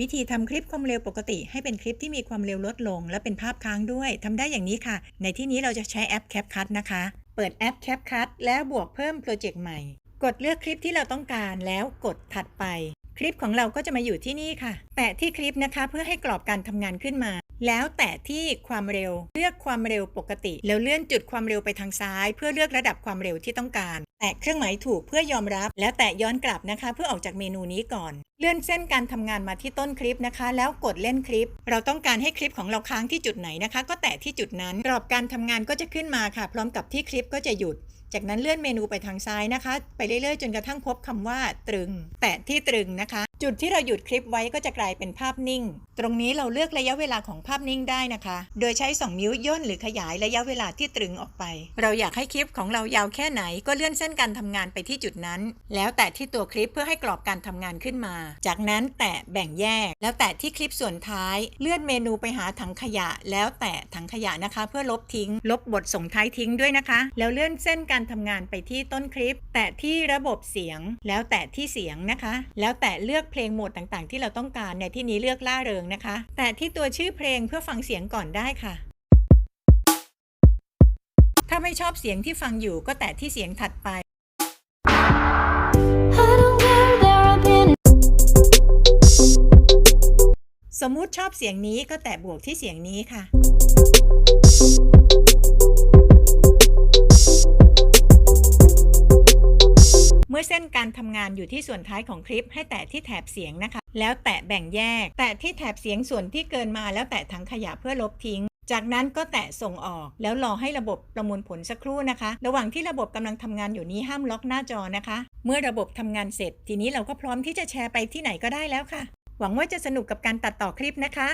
วิธีทำคลิปความเร็วปกติ ให้เป็นคลิปที่มีความเร็วลดลง และเป็นภาพค้างด้วยทำได้อย่างนี้ค่ะ ในที่นี้เราจะใช้แอป CapCut นะคะ เปิดแอป CapCut แล้วบวกเพิ่มโปรเจกต์ใหม่ กดเลือกคลิปที่เราต้องการแล้วกดถัดไป คลิปของเราก็จะมาอยู่ที่นี่ค่ะ แปะที่คลิปนะคะ เพื่อให้กรอบการทำงานขึ้นมา แล้วแตะที่ความเร็วเลือกความเร็วปกติ แล้วเลื่อนจุดความเร็วไปทางซ้าย เพื่อเลือกระดับความเร็วที่ต้องการ แตะเครื่องหมายถูกเพื่อยอมรับ แล้วแตะย้อนกลับนะคะ เพื่อออกจากเมนูนี้ก่อน เลื่อนเส้นการทำงานมาที่ต้นคลิปนะคะ แล้วกดเล่นคลิป เราต้องการให้คลิปของเราค้างที่จุดไหนนะคะ ก็แตะที่จุดนั้นกรอบการทำงานก็จะขึ้นมาค่ะ พร้อมกับที่คลิปก็จะหยุดจากนั้นเลื่อนเมนูไปทางซ้ายนะคะ ไปเรื่อยๆ จนกระทั่งพบคำว่าตรึง แตะที่ตรึงนะคะจุดที่เราหยุดคลิปไว้ก็จะกลายเป็นภาพนิ่ง ตรงนี้เราเลือกระยะเวลาของภาพนิ่งได้นะคะ โดยใช้ 2 นิ้วย่นหรือขยายระยะเวลาที่ตรึงออกไป เราอยากให้คลิปของเรายาวแค่ไหน ก็เลื่อนเส้นการทำงานไปที่จุดนั้น แล้วแตะที่ตัวคลิปเพื่อให้กรอบการทำงานขึ้นมา จากนั้นแตะแบ่งแยก แล้วแตะที่คลิปส่วนท้าย เลื่อนเมนูไปหาถังขยะ แล้วแตะถังขยะนะคะ เพื่อลบทิ้ง ลบบทส่งท้ายทิ้งด้วยนะคะ แล้วเลื่อนเส้นการทำงานไปที่ต้นคลิป แตะที่ระบบเสียง แล้วแตะที่เสียงนะคะ แล้วแตะเลือกเพลงโหมดต่างๆ ที่เราต้องการในที่นี้เลือกล่าเริงนะคะ แตะที่ตัวชื่อเพลงเพื่อฟังเสียงก่อนได้ค่ะ ถ้าไม่ชอบเสียงที่ฟังอยู่ก็แตะที่เสียงถัดไปสมมุติชอบเสียงนี้ก็แตะบวกที่เสียงนี้ค่ะ มื่อเส้นการทำงานอยู่ที่ส่วนท้ายของคลิป ให้แตะที่แถบเสียงนะคะ แล้วแตะแบ่งแยก แตะที่แถบเสียงส่วนที่เกินมา แล้วแตะถังขยะเพื่อลบทิ้งจากนั้นก็แตะส่งออก แล้วรอให้ระบบประมวลผลสักครู่นะคะ ระหว่างที่ระบบกำลังทำงานอยู่นี้ห้ามล็อกหน้าจอนะคะ เมื่อระบบทำงานเสร็จ ทีนี้เราก็พร้อมที่จะแชร์ไปที่ไหนก็ได้แล้วค่ะ หวังว่าจะสนุกกับการตัดต่อคลิปนะคะ